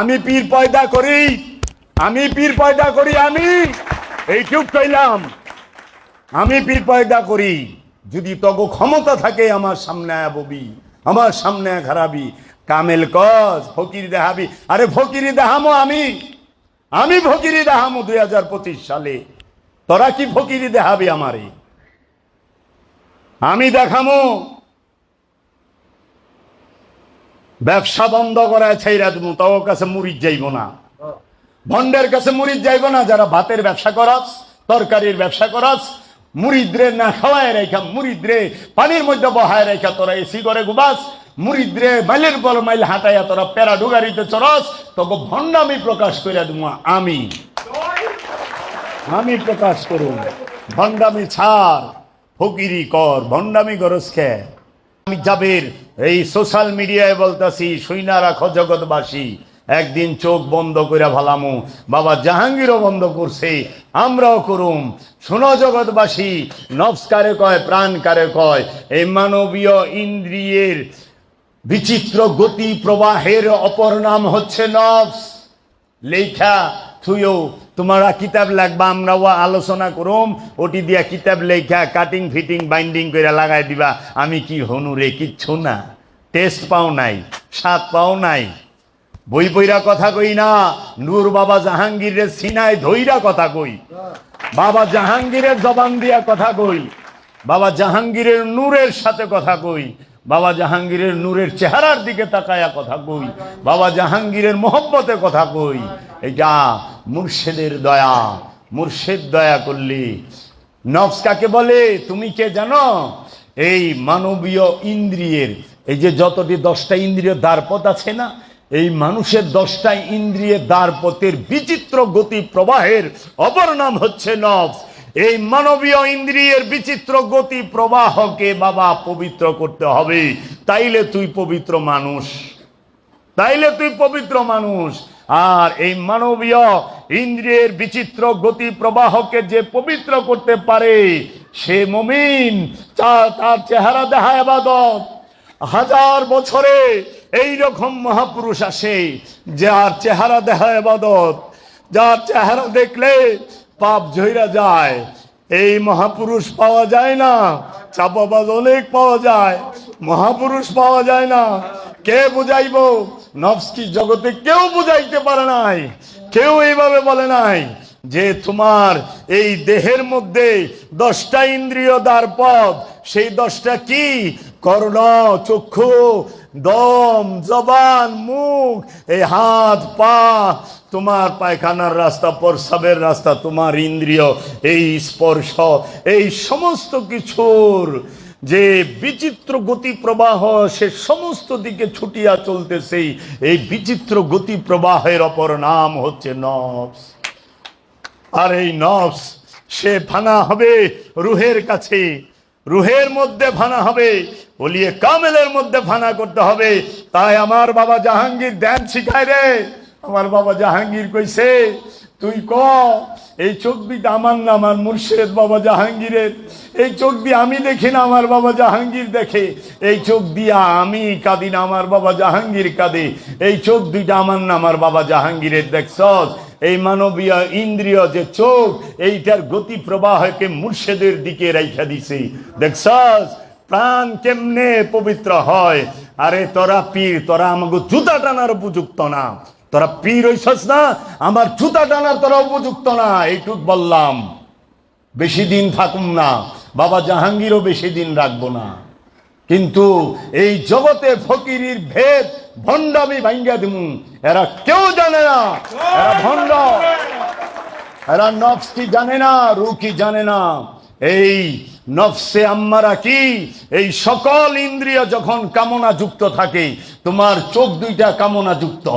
আমি পীর পয়দা করি, আমি পীর পয়দা করি, আমি। এইটুক কইলাম। আমি পীর পয়দা করি, যদি তগো ক্ষমতা থাকে আমার সামনে ববি, আমার সামনে খারাপি কামেল কস, ফকির দেখাবি আরে ফকিরি দেখামো আমি। আমি ফকিরি দেখামো দুই হাজার পঁচিশ সালে। তোরা কি ফকিরি দেখাবি আমারে? আমি দেখামো ব্যবসা বন্ধ করায় ছাইরা দেবো তাও কাছে মুড়ির যাইব না। ভন্ডের কাছে মুড়িদ যাইব না, যারা ভাতের ব্যবসা করাস, তরকারির ব্যবসা করাস, মুড়িদ্রে না খাওয়ায় রেখা, মুড়িদ্রে পানির মধ্যে বহায় রেখা তোরা এসি করে গুবাস মুড়িদ্রে মাইলের পর মাইল হাঁটাইয়া তোরা প্যারা ডুগারিতে চরস তোকে ভণ্ডামি প্রকাশ করে দেবো আমি। আমি প্রকাশ করুন ভণ্ডামি ছাড়, ফকিরি কর, ভণ্ডামি গরজ খে আমি জাবের, এই সোশ্যাল মিডিয়ায় বলতাছি, শুইনা রাখো জগৎবাসী। একদিন চোখ বন্ধ করে ভালামু। বাবা জাহাঙ্গীরও বন্ধ করছে, আমরাও করুম। শোনো জগৎবাসী, নফস কারে কয়, প্রাণ কারে কয়, এই মানবীয় ইন্দ্রিয়ের বিচিত্র গতি প্রবাহের অপর নাম হচ্ছে নফস। লেখা থুইও তোমারা কিতাব লাগবা আমরাও আলোচনা করুম, ওটি দিয়া কিতাব লেখা কাটিং ফিটিং বাইন্ডিং করে লাগাই দিবা। আমি কি হনু রে, কিচ্ছু না। টেস্ট পাও নাই, স্বাদ পাও নাই। বই বইরা কথা কই না, নূর বাবা জাহাঙ্গীরের সিনায় ধইরা কথা কই। বাবা জাহাঙ্গীরের জবান দিয়া কথা কই। বাবা জাহাঙ্গীরের নূরের সাথে কথা কই। বাবা জাহাঙ্গীরের নূরের চেহারার দিকে তাকায়া কথা কই, বাবা জাহাঙ্গীরের মোহব্বতে কথা কই। এটা মুর্শেদের দয়া, মুর্শেদ দয়া করলি। নফস কাকে বলে? তুমি কে জানো? এই মানবীয় ইন্দ্রিয়ের, এই যে যতটি দশটা ইন্দ্রিয় দ্বারপথ আছে না, এই মানুষের দশটা ইন্দ্রিয়ের দ্বারপথের বিচিত্র গতি প্রবাহের অপর নাম হচ্ছে নফস। এই মানবীয় ইন্দ্রিয়ের বিচিত্র গতি প্রবাহকে বাবা পবিত্র করতে হবে। তাইলে তুই পবিত্র মানুষ। তাইলে তুই পবিত্র মানুষ। আর এই মানবীয় ইন্দ্রিয়ের বিচিত্র গতি প্রবাহকে যে পবিত্র করতে পারে, সে মমিন তার চেহারা দেখায় আবাদত। হাজার বছরে এই রকম মহাপুরুষ আসে, যার চেহারা দেখায় আবাদত। যার চেহারা দেখলে পাপ ঝইরা যায়। এই মহাপুরুষ পাওয়া যায় না। চাপাবাজ অনেক পাওয়া যায়। মহাপুরুষ পাওয়া যায় না। কে বুঝাইব? নফস কি জগতে কেউ বুঝাইতে পারে নাই। কেউ এইভাবে বলে নাই যে তোমার এই দেহের মধ্যে দশটা ইন্দ্রিয় দ্বার পথ। সেই দশটা কি? কর্ণ, চক্ষু দম, জবান, মুখ, এই হাত, পা, তোমার পায়খানার রাস্তা, প্রস্রাবের রাস্তা, তোমার ইন্দ্রিয়, এই স্পর্শ, এই সমস্ত কিছুর যে বিচিত্র গতি প্রবাহ সে সমস্ত দিকে ছুটিয়া চলতেছে, এই বিচিত্র গতি প্রবাহের অপর নাম হচ্ছে নফস। আর এই নফস, সে ফানা হবে রুহের কাছে, রুহের মধ্যে ফানা হবে বলিয়ে কামেলের মধ্যে ফানা করতে হবে। তাই আমার বাবা জাহাঙ্গীর দেন শিখায় রে। আমার বাবা জাহাঙ্গীর কইছে, তুই ক, এই চোখ দিটা আমার না আমার মুর্শেদ বাবা জাহাঙ্গীরের। এই চোখ দিয়ে আমি দেখি না, আমার বাবা জাহাঙ্গীর দেখে। এই চোখ দিয়া আমি কাঁদি না, আমার বাবা জাহাঙ্গীর কাঁদে। এই চোখ দুইটা আমার না আমার বাবা জাহাঙ্গীরের, দেখছস? এই মানবীয় ইন্দ্রিয় যে চোখ, এইটার গতি প্রবাহকে মুর্শেদের দিকে রাইখা দিছে। দেখছস? প্রাণ কেমনে পবিত্র হয়? আরে তোরা পীর, তোরা আমাকে জুতা টানার উপযুক্ত না। তোরা পীর হইছস না, আমার জুতা টানার তোরা উপযুক্ত না, এইটুক বললাম। বেশি দিন থাকুম না, বাবা জাহাঙ্গীরও বেশি দিন রাখব না। কিন্তু এই জগতে ফকিরির ভেদ, ভণ্ড আমি ভাঙ্গা দিমু। এরা কেউ জানে না, এরা ভণ্ড। এরা নফস কি জানে না রু কি জানে না। এই নফসে আম্মারা কি? এই সকল ইন্দ্রিয় যখন কামনা যুক্ত থাকে, তোমার চোখ দুইটা কামনা যুক্ত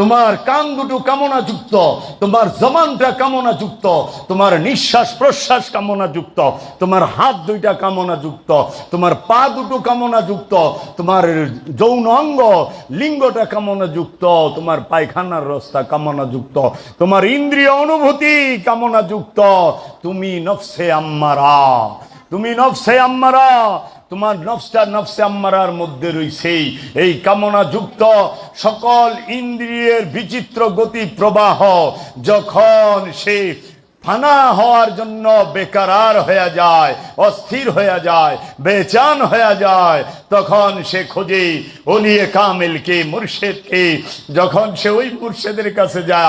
তোমার কান দুটো কামনা যুক্ত তোমার জমানটা কামনা যুক্ত তোমার নিঃশ্বাস প্রশ্বাস কামনা যুক্ত তোমার হাত দুইটা কামনা যুক্ত তোমার পা দুটো কামনা যুক্ত তোমার যৌন অঙ্গ লিঙ্গটা কামনা যুক্ত তোমার পায়খানার রাস্তা কামনা যুক্ত তোমার ইন্দ্রিয় অনুভূতি কামনা যুক্ত তুমি নফসে আম্মারা। তুমি নফসে আম্মারা, তোমার নফসটা নফসে আম্মারার মধ্যে রয়েছে এই কামনা যুক্ত সকল ইন্দ্রিয়ের বিচিত্র গতি প্রবাহ যখন সে ফানা হওয়ার জন্য বেকারার হয়ে যায়, অস্থির হয়ে যায়, বেচান হয়ে যায়, তখন সে খোঁজে অলিয়ে কামেলকে, মুর্শেদকে। যখন সে ওই মুর্শেদের কাছে যা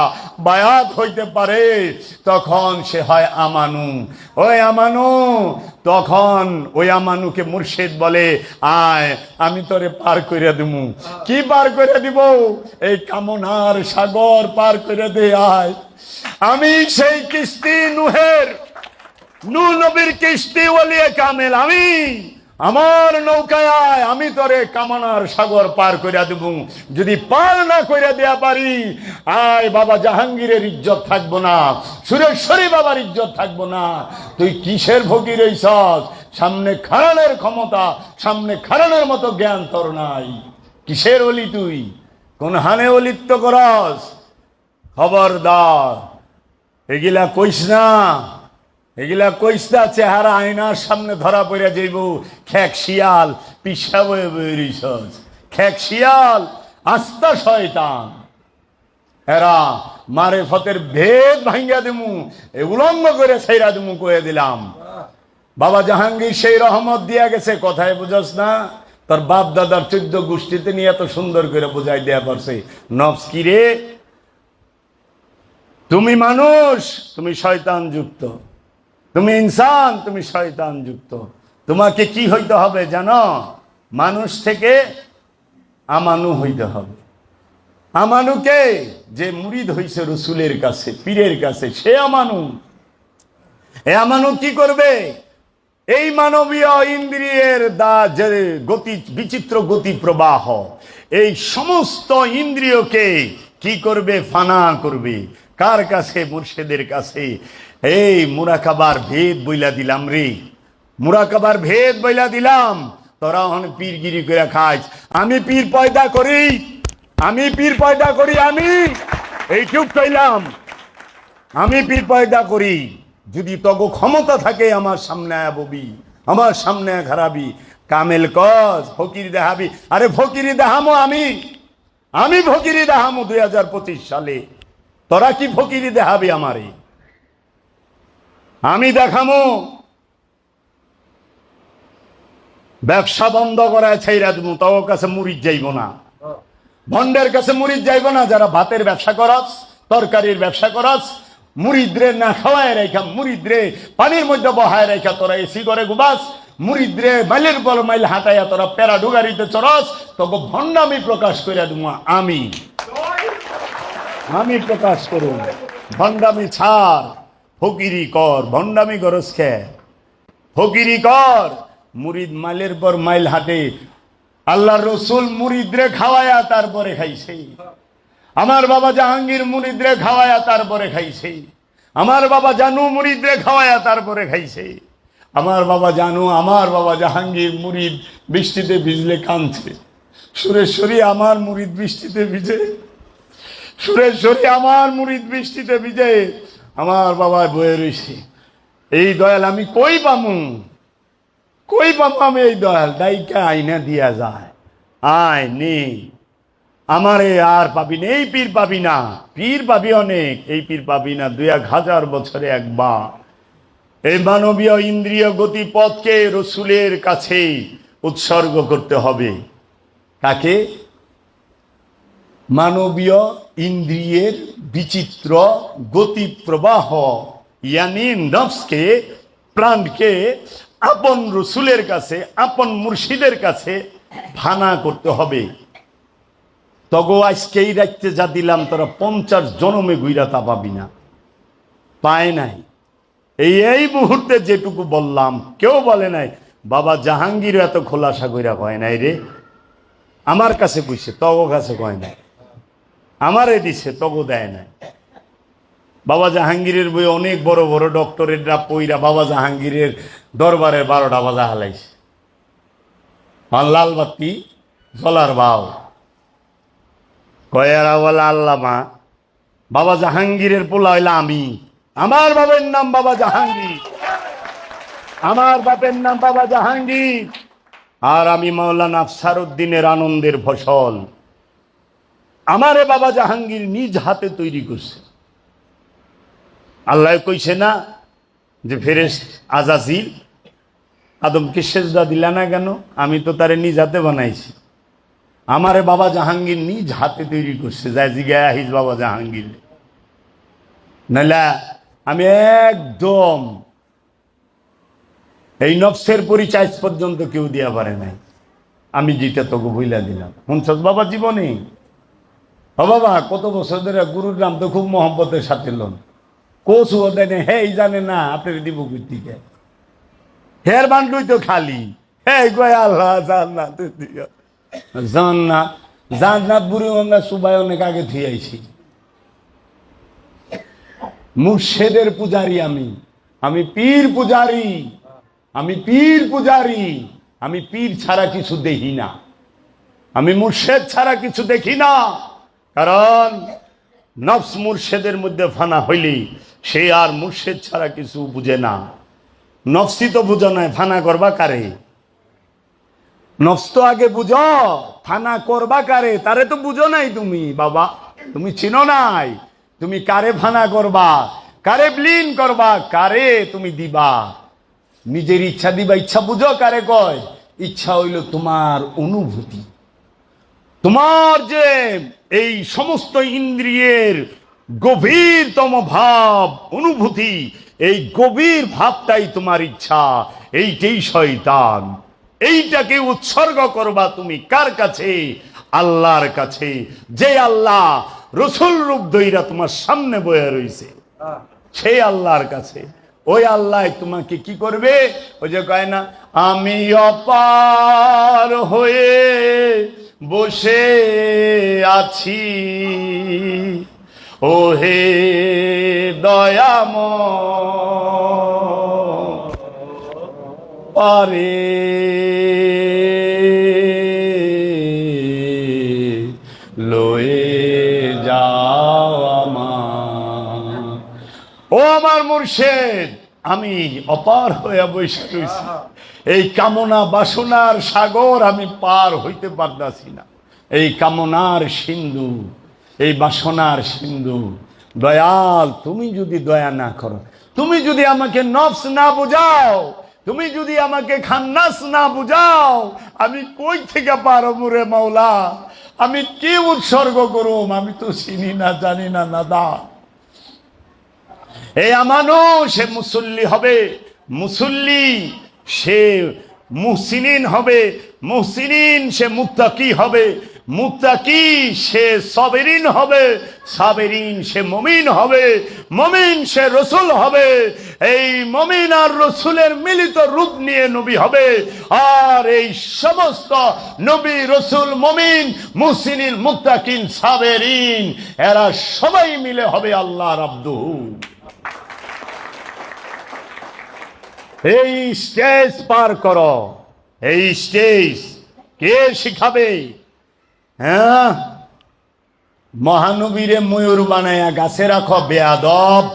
বায়াত হইতে পারে, তখন সে হয় আমানু। ওই আমানু তখন ওই আমানুকে মুর্শিদ বলে, আয়, আমি তোরে পার করে দিব কি পার করে দিব? এই কামনার সাগর পার করে দে, আয়। আমি সেই কিস্তি নুহের নু নবীর কিস্তি বলিয়ে কামেল, আমি। আমার নৌকায় আয় আমি তোরে কামানার সাগর পার করিয়া দেব। যদি পার না করিয়া দেয়া পারি, আয় বাবা, জাহাঙ্গীরের ইজ্জত থাকব না, সুরেশ্বরী বাবার ইজ্জত থাকব না। তুই কিসের ভোগী রইছস সামনে খাড়ানোর ক্ষমতা, সামনে খাড়ানোর মতো জ্ঞান তোর নাই। কিসের অলি তুই? কোন হানে অলিত্ব করস? খবরদার, এগুলা কইস না। এগুলা কইস চেহারা আয়নার সামনে ধরা পড়ে যাইব। খেক শিয়াল, পিসা বয়ে রইছস শিয়াল, আস্তা শয়তান। এরা মারে ফতের ভেদ ভাঙ্গা দিমু উলঙ্গ করে সেইরা দিমু কয়ে দিলাম। বাবা জাহাঙ্গীর সেই রহমত দিয়া গেছে, কথায় বুঝস না। তার বাপ দাদার চোদ্দ গোষ্ঠীতে নিয়ে এত সুন্দর করে বুঝাই দেয়া পারছে। নবস কি রে? তুমি মানুষ, তুমি শয়তান যুক্ত। তুমি ইনসান, তুমি শয়তান যুক্ত। তোমাকে কি হইতে হবে জানো? মানুষ থেকে আমানু হইতে হবে। আমানুকে যে মুরিদ হইছে রসুলের কাছে, পীরের কাছে, সে আমানু। এ আমানু কি করবে? এই মানবীয় ইন্দ্রিয়ের দা যে গতি, বিচিত্র গতি প্রবাহ, এই সমস্ত ইন্দ্রিয়কে কি করবে? ফানা করবে। কার কাছে? মুর্শেদের কাছে। এই মুরাকাবার ভেদ বইলা দিলাম রে। মুরাকাবার ভেদ বইলা দিলাম। তোরা অন পীরগিরি করে খাইছ আমি পীর পয়দা করি। আমি পীর পয়দা করি, আমি। এইটুক কইলাম। আমি পীর পয়দা করি। যদি তগো ক্ষমতা থাকে, আমার সামনে ববি। আমার সামনে খারাপি কামেল কস, ফকির দেখাবি আরে ফকিরি দেখামো আমি। আমি ফকিরি দেখামো দুই হাজার পঁচিশ সালে। তোরা কি ফকিরি দেখাবি আমারে? আমি দেখামো। ব্যবসা বন্ধ করায় ছাইরা দেবো তাও কাছে মুড়ির যাইব না। ভন্ডের কাছে মুড়িদ যাইব না, যারা ভাতের ব্যবসা করস, তরকারির ব্যবসা করস, মুড়িদ্রে না খাওয়ায় রেখা, মুড়িদরে পানির মধ্যে বহায় রেখা, তোরা এসি করে গুবাস মুড়িদরে মাইলের বল মাইল হাঁটাইয়া তোরা প্যারা ডুগারিতে চরস তোকে ভণ্ডামি প্রকাশ করে দেবো আমি। আমি প্রকাশ করুন ভণ্ডামি ছাড়। ফকিরি কর, ভণ্ডামি গরজ খে ফকিরি কর, মুরিদ মাইলের পর মাইল হাঁটে। আল্লাহ রসুল মুরিদরে খাওয়ায়া তারপরে খাইছে। আমার বাবা জাহাঙ্গীর মুরিদরে খাওয়ায়া তারপরে খাইছে। আমার বাবা জানু মুরিদরে খাওয়ায়া তারপরে খাইছে। আমার বাবা জানু, আমার বাবা জাহাঙ্গীর মুরিদ বৃষ্টিতে ভিজলে কাঁদছে। সুরেশ্বরী আমার মুরিদ বৃষ্টিতে ভিজে। সুরেশ্বরী আমার মুরিদ বৃষ্টিতে ভিজে। আমার বাবা বয়ে রয়েছে, এই দয়াল আমি কই পামু? কই পাবো আমি এই দয়াল? ডাইকা আইনা দিয়া যায়, আয় নে, আমারে আর পাবি না, এই পীর পাবি না, পীর পাবি অনেক, এই পীর পাবি না, দুই এক হাজার বছরে একবার। এই মানবীয় ইন্দ্রিয় গতিপথকে রসুলের কাছে উৎসর্গ করতে হবে। কাকে? মানবীয় ইন্দ্রিয়ের বিচিত্র গতি প্রবাহ ইয়ানি নফসকে, প্রাণকে আপন রসুলের কাছে, আপন মুর্শিদের কাছে ফানা করতে হবে। তগো আজকেই রাখতে যা দিলাম, তারা পঞ্চাশ জনমে গুইরা তা পাবি না। পায় নাই। এই এই মুহূর্তে যেটুকু বললাম, কেউ বলে নাই, বাবা জাহাঙ্গীর এত খোলাসা কইরা কয় নাই রে? আমার কাছে কইছে, তগো কাছে কয় নাই। আমারে দিছে তগো দেয় নাই। বাবা জাহাঙ্গীরের বই অনেক বড় বড় ডক্টরেটরা পইরা বাবা জাহাঙ্গীরের দরবারে বারোটা বাজা হালাইছে। লাল বাতি, জলার বাও কয়ারা বলা আল্লামা, বাবা জাহাঙ্গীরের পোলা হইলা আমি। আমার বাবার নাম বাবা জাহাঙ্গীর। আমার বাপের নাম বাবা জাহাঙ্গীর। আর আমি মাওলানা আফসার উদ্দিনের আনন্দের ফসল। আমারে বাবা জাহাঙ্গীর নিজ হাতে তৈরি করছে। আল্লাহ কইছে না যে ফেরেস আজাজিল, আদমকে সেজদা দিলা না কেন? আমি তো তারে নিজ হাতে বানাইছি। আমারে বাবা জাহাঙ্গীর নিজ হাতে তৈরি করছে। যায় জিগায় আহিস বাবা জাহাঙ্গীর। নাহলে আমি একদম এই নফসের পরিচয় পর্যন্ত কেউ দিয়া পারে নাই। আমি যেটা তোকে বইলা দিলাম। শুনছস বাবা জীবনে? বাবা, কত বছর ধরে গুরুর নাম তো খুব মহব্বতের সাথে লোন। কোচ দেনে হে জানে না আপনার দিব কুর্তিকে হের বান্ডুই তো খালি। হে আল্লাহ বুড়ি আমরা সুবাই অনেক আগে মুর্শেদের পূজারি আমি। আমি পীর পূজারি। আমি পীর পূজারি। আমি পীর ছাড়া কিছু দেখি না। আমি মুর্শেদ ছাড়া কিছু দেখি না। কারণ নফস মুর্শেদের মধ্যে ফানা হইলি সে আর মুর্শেদ ছাড়া কিছু বুঝে না। নফসি তো বুঝো নয় ফানা করবা কারে? নফস তো আগে বুঝো, ফানা করবা কারে? তারে তো বুঝো নাই তুমি, বাবা। তুমি চিনো নাই, তুমি কারে ফানা করবা? কারে ব্লিন করবা? কারে তুমি দিবা? নিজের ইচ্ছা দিবা, ইচ্ছা বুঝো কারে কয়? ইচ্ছা হইল তোমার অনুভূতি। তোমার যে এই সমস্ত ইন্দ্রিয়ের গভীরতম ভাব, অনুভূতি, এই গভীর ভাবটাই তোমার ইচ্ছা, এইটাই শয়তান। এইটাকে উৎসর্গ করবা তুমি কার কাছে? আল্লাহর কাছে। যে আল্লাহ রসুল রূপ দইরা তোমার সামনে বয়ে রয়েছে সেই আল্লাহর কাছে। ওই আল্লাহ তোমাকে কি করবে? ওই যে কয় না, আমি অপার হয়ে বসে আছি। ও হে দয়াম পারে লয়ে যাও আমার। ও আমার মুর্শেদ! আমি অপার হয়ে বসে রয়েছি এই কামনা বাসনার সাগর আমি পার হইতে পারতাছি না। এই কামনার সিন্ধু, এই বাসনার সিন্ধু, দয়াল, তুমি যদি দয়া না করো, তুমি যদি আমাকে নফস না বুঝাও, তুমি যদি আমাকে খান্নাস না বুঝাও, আমি কই থেকে পারো মুরে মাওলা? আমি কি উৎসর্গ করুম? আমি তো চিনি না, জানি না নাদা এই আমানো সে মুসল্লি হবে। মুসল্লি, সে মুহসিনিন হবে। মুহসিনিন, সে মুত্তাকি হবে। মুত্তাকি, সে সবেরিন হবে। সাবেরিন, সে মমিন হবে। মমিন, সে রসুল হবে। এই মমিন আর রসুলের মিলিত রূপ নিয়ে নবী হবে। আর এই সমস্ত নবী, রসুল, মমিন, মুহসিনিন মুক্তাকিন সাবেরিন, এরা সবাই মিলে হবে আল্লাহর আব্দুহু এই স্টেজ পার করো। এই স্টেজ কে শিখাবে? হ্যাঁ? মহানবীরে ময়ূর বানায়া গাছে রাখো বেয়াদব।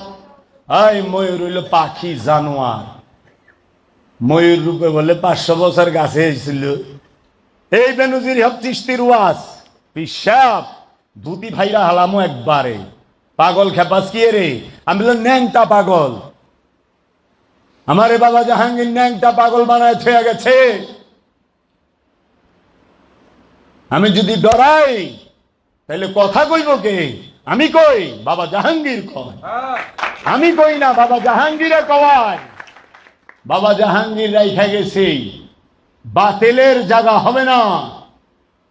এই ময়ূর হইল পাখি, জানোয়ার। ময়ূর রূপে বলে পাঁচশো বছর গাছে এসেছিল। এই বেনজির চিস্তির ওয়াজ, পিসাব, ধুতি ভাইরা হালামো একবারে। পাগল খেপাস কি রে আমি বললাম ন্যাংটা পাগল। আমারে বাবা জাহাঙ্গীর ন্যাংটা পাগল বানায় থয়ে গেছে। আমি যদি ডরাই তাহলে কথা কইব কে? আমি কই? বাবা জাহাঙ্গীর কয়। আমি কই না, বাবা জাহাঙ্গীরে কওয়ায় বাবা জাহাঙ্গীর রাইখা গেছে। বাতেলের জায়গা হবে না।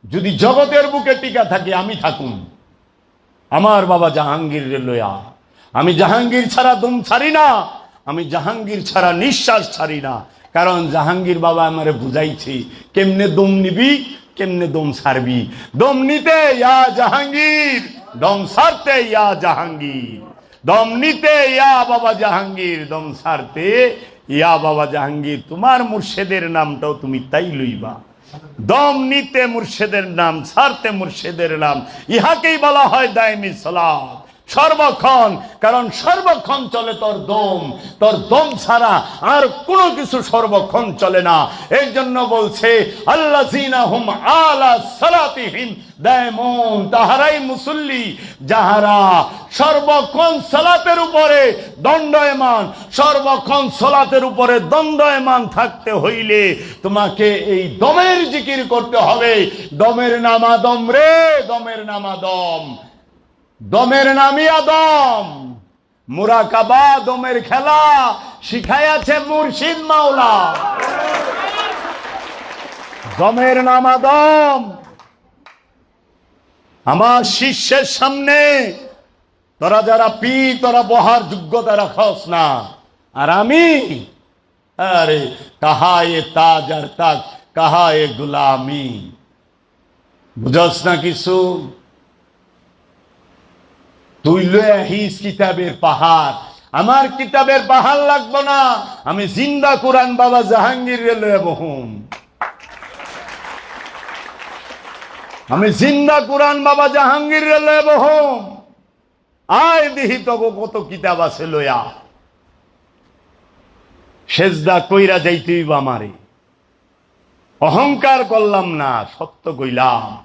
যদি জগতের বুকে টিকা থাকে, আমি থাকুন আমার বাবা জাহাঙ্গীর লয়া। আমি জাহাঙ্গীর ছাড়া দুম ছাড়ি না। আমি জাহাঙ্গীর ছাড়া নিঃশ্বাস ছাড়ি না। কারণ জাহাঙ্গীর বাবা আমারে বুঝাইছে, কেমনে দম নিবি, কেমনে দম ছাড়বি দম নিতে ইয়া জাহাঙ্গীর, দম ছাড়তে ইয়া জাহাঙ্গীর। দম নিতে ইয়া বাবা জাহাঙ্গীর, দম ছাড়তে ইয়া বাবা জাহাঙ্গীর। তোমার মুর্শেদের নামটাও তুমি তাই লইবা। দম নিতে মুর্শেদের নাম ছাড়তে মুর্শেদের নাম। ইহাকেই বলা হয় দায়মি সালাত। সর্বক্ষণ, কারণ সর্বক্ষণ চলে তোর দম। তোর দম ছাড়া আর কোনো কিছু সর্বক্ষণ চলে না। এর জন্য বলছে আল্লাহ আলা সালাতিহিম দায়মন। তাহারাই মুসল্লি, যাহারা সর্বক্ষণ সালাতের উপরে দণ্ডয়মান, সর্বক্ষণ সালাতের উপরে দণ্ডয়মান থাকতে হইলে তোমাকে এই দমের জিকির করতে হবে। দমের নামা দম রে, দমের নামা দম দমের নামিয়া আদম। মুরাকাবা দমের খেলা শিখাইয়াছে মুর্শিদ মাওলা। দমের নামা দম আমার শিষ্যের সামনে তোরা যারা পি তোরা বহার যোগ্যতা রাখস না। আর আমি? আরে কাহা এ তাজ আর তাক কাহা এ গুলামি। বুঝস না কিছু? তুই লয়ে কিতাবের পাহাড়। আমার কিতাবের পাহাড় লাগবো না। আমি জিন্দা কোরআন বাবা জাহাঙ্গীর লয়ে বহুম আমি জিন্দা কোরআন বাবা জাহাঙ্গীর লয়ে বহুম আয় দিহি তগো কত কিতাব আছে লয়া। সেজদা কইরা যাইতেই বা আমারে অহংকার করলাম না, সত্য কইলাম।